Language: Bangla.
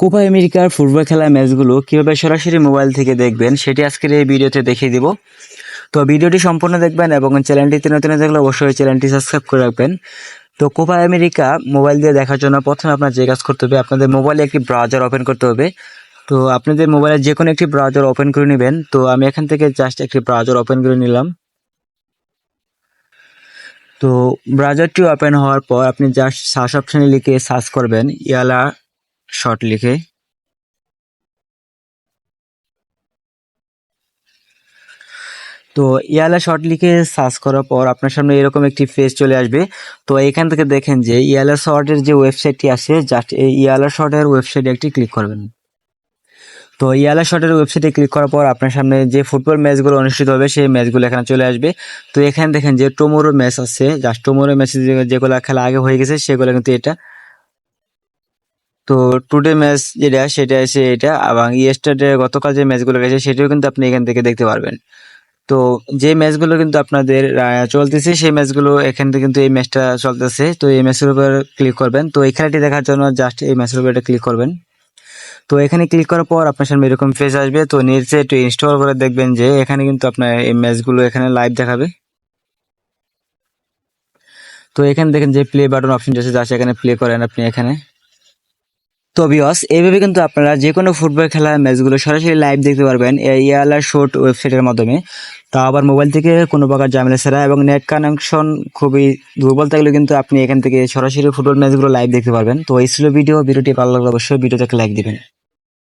কোপা আমেরিকার ফুটবল খেলার ম্যাচগুলো কীভাবে সরাসরি মোবাইল থেকে দেখবেন সেটি আজকের এই ভিডিওতে দেখিয়ে দিব। তো ভিডিওটি সম্পূর্ণ দেখবেন এবং চ্যানেলটিতে নতুন থাকলে অবশ্যই চ্যানেলটি সাবস্ক্রাইব করে রাখবেন। তো কোপা আমেরিকা মোবাইল দিয়ে দেখার জন্য প্রথমে আপনার যে কাজ করতে হবে, আপনাদের মোবাইলে একটি ব্রাউজার ওপেন করতে হবে। তো আপনাদের মোবাইলে যে কোনো একটি ব্রাউজার ওপেন করে নেবেন। তো আমি এখান থেকে জাস্ট একটি ব্রাউজার ওপেন করে নিলাম। তো ব্রাউজারটি ওপেন হওয়ার পর আপনি জাস্ট সার্চ অপশানে লিখে সার্চ করবেন, ইয়ালা শর্ট লিখে। তো ইয়ালা শর্ট লিখে সার্চ করার পর আপনার সামনে এরকম একটি পেজ চলে আসবে। তো এখান থেকে দেখেন যে, ইয়ালা শর্টের যে ওয়েবসাইটটি আছে জাস্ট এই ইয়ালা শর্টের ওয়েবসাইটে একটি ক্লিক করবেন। তো ইয়ালা শটের ওয়েবসাইটে ক্লিক করার পর আপনার সামনে যে ফুটবল ম্যাচগুলো অনুষ্ঠিত হবে, সেই ম্যাচগুলো এখানে চলে আসবে। তো এখানে দেখেন যে টোমোরো ম্যাচ আছে। জাস্ট টোমোরো ম্যাচে যেগুলো খেলা আগে হয়ে গেছে, সেগুলো কিন্তু এটা। তো টুডে ম্যাচ যেটা, সেটা এসে এটা। এবং ইয়েস্টারডে গতকাল যে ম্যাচগুলো গেছে, সেটাও কিন্তু আপনি এখান থেকে দেখতে পারবেন। তো যে ম্যাচগুলো কিন্তু আপনাদের চলতেছে, সেই ম্যাচগুলো এখান থেকে কিন্তু এই ম্যাচটা চলতেছে। তো এই ম্যাচের উপর ক্লিক করবেন। তো এই খেলাটি দেখার জন্য জাস্ট এই ম্যাচের উপর এটা ক্লিক করবেন। তো এখানে ক্লিক করার পর আপনার সামনে এরকম পেজ আসবে। তো নিচে একটু ইনস্টল করে দেখবেন যে এখানে কিন্তু আপনার এই ম্যাচগুলো এখানে লাইভ দেখাবে। তো এখানে দেখেন যে প্লে বাটন অপশন আছে এখানে প্লে করেন আপনি এখানে। তো বিয়স এইভাবে কিন্তু আপনারা যে কোনো ফুটবল খেলার ম্যাচগুলো সরাসরি লাইভ দেখতে পারবেন এই ইয়ালার শোট ওয়েবসাইটের মাধ্যমে। তা আবার মোবাইল থেকে কোনো প্রকার ঝামেলা ছাড়া এবং নেট কানেকশন খুবই দুর্বল থাকলে কিন্তু আপনি এখান থেকে সরাসরি ফুটবল ম্যাচগুলো লাইভ দেখতে পারবেন। তো এই ছিল ভিডিও ভিডিওটি ভালো লাগলে অবশ্যই ভিডিওটাকে লাইক দিবেন।